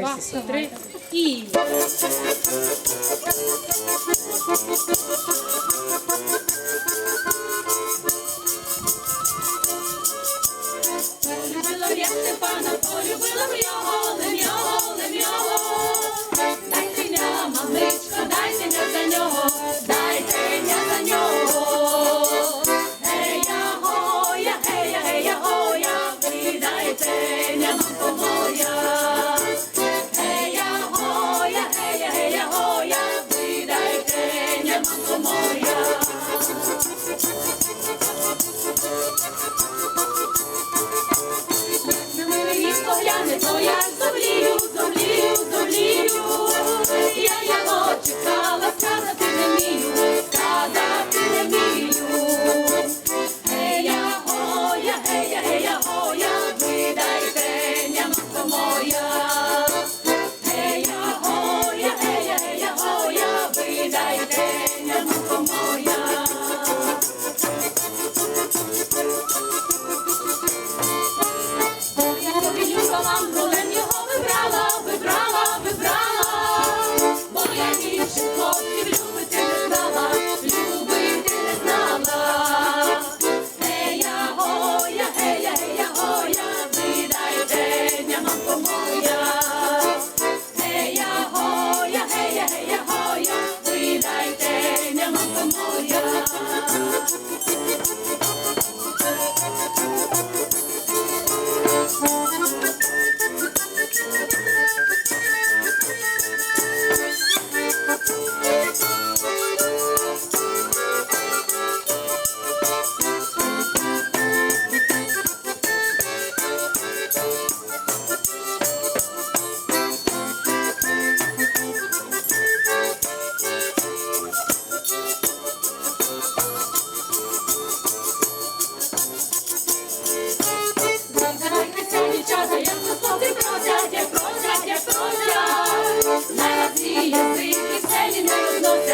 Кайся. три і. Полюбила я Степана, полюбила б його, не твоя.